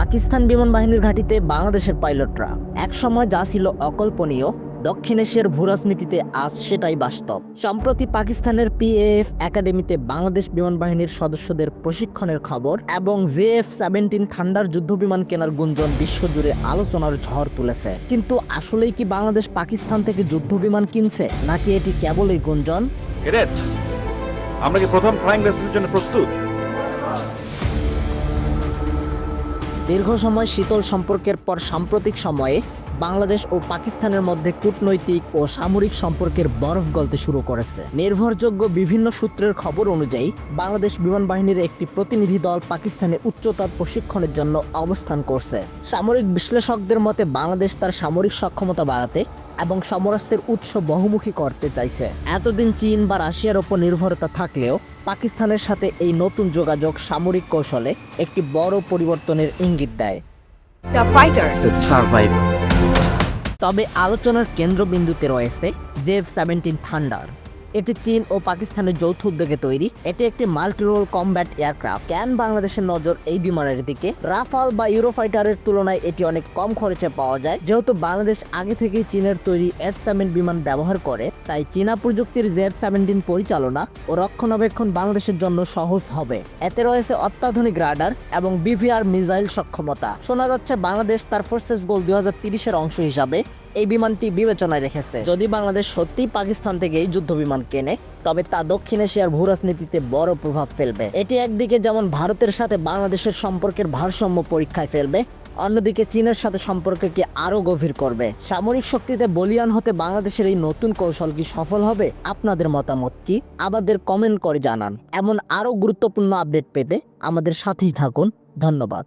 পাকিস্তান বিমান বাহিনীর ঘাঁটিতে বাংলাদেশের পাইলটরা। একসময় যা ছিল অকল্পনীয়, দক্ষিণ এশিয়ার ভূরাজনীতিতে আজ সেটাই বাস্তব। সম্প্রতি পাকিস্তানের পিএএফ একাডেমিতে বাংলাদেশ বিমান বাহিনীর সদস্যদের প্রশিক্ষণের খবর এবং জে এফ সেভেন্টিন থান্ডার যুদ্ধবিমান কেনার গুঞ্জন বিশ্বজুড়ে আলোচনার ঝড় তুলেছে। কিন্তু আসলেই কি বাংলাদেশ পাকিস্তান থেকে যুদ্ধবিমান কিনছে, নাকি এটি কেবলই গুঞ্জন? আমরা কি প্রথম ফ্লাইং লেসনের জন্য প্রস্তুত? দীর্ঘ সময় শীতল সম্পর্কের পর সাম্প্রতিক সময়ে বাংলাদেশ ও পাকিস্তানের মধ্যে কূটনৈতিক ও সামরিক সম্পর্কের বরফ গলতে শুরু করেছে। নির্ভরযোগ্য বিভিন্ন সূত্রের খবর অনুযায়ী, বাংলাদেশ বিমান বাহিনীর একটি প্রতিনিধি দল পাকিস্তানে উচ্চতার প্রশিক্ষণের জন্য অবস্থান করছে। সামরিক বিশ্লেষকদের মতে, বাংলাদেশ তার সামরিক সক্ষমতা বাড়াতে এবং সমরাস্তের উৎস বহুমুখী করতে চাইছে। এতদিন চীন বা রাশিয়ার ওপর নির্ভরতা থাকলেও পাকিস্তানের সাথে এই নতুন যোগাযোগ সামরিক কৌশলে একটি বড় পরিবর্তনের ইঙ্গিত দেয়. তবে আলোচনার কেন্দ্রবিন্দুতে রয়েছে জেভ সেভেন্টিন থান্ডার। এটি চীন ও পাকিস্তানের যৌথ উদ্যোগে তৈরি। এটি একটি মাল্টিরোল কমব্যাট এয়ারক্রাফট। ক্যান বাংলাদেশের নজর এই বিমানের দিকে? রাফাল বা ইউরোফাইটারের তুলনায় এটি অনেক কম খরচে পাওয়া যায়। যেহেতু বাংলাদেশ আগে থেকেই চীনের তৈরি এস সেভেন বিমান ব্যবহার করে, তাই চীনা প্রযুক্তির জেড সেভেন্টিন পরিচালনা ও রক্ষণাবেক্ষণ বাংলাদেশের জন্য সহজ হবে। এতে রয়েছে অত্যাধুনিক রাডার এবং বিভিআর মিসাইল সক্ষমতা। শোনা যাচ্ছে বাংলাদেশ তার ফোর্সেস গোল দুই অংশ হিসাবে এই বিমানটি বিবেচনায় রেখেছে। যদি বাংলাদেশ সত্যি পাকিস্তান থেকে এই যুদ্ধ বিমান কেনে, তবে তা দক্ষিণ এশিয়ার ভূরাজনীতিতে বড় প্রভাব ফেলবে। এটি একদিকে যেমন ভারতের সাথে বাংলাদেশের সম্পর্কের ভারসাম্য পরীক্ষায় ফেলবে, অন্যদিকে চীনের সাথে সম্পর্ককে আরও গভীর করবে। সামরিক শক্তিতে বলিয়ান হতে বাংলাদেশের এই নতুন কৌশল কি সফল হবে, আপনাদের মতামত কি? আমাদের কমেন্ট করে জানান। এমন আরও গুরুত্বপূর্ণ আপডেট পেতে আমাদের সাথেই থাকুন। ধন্যবাদ।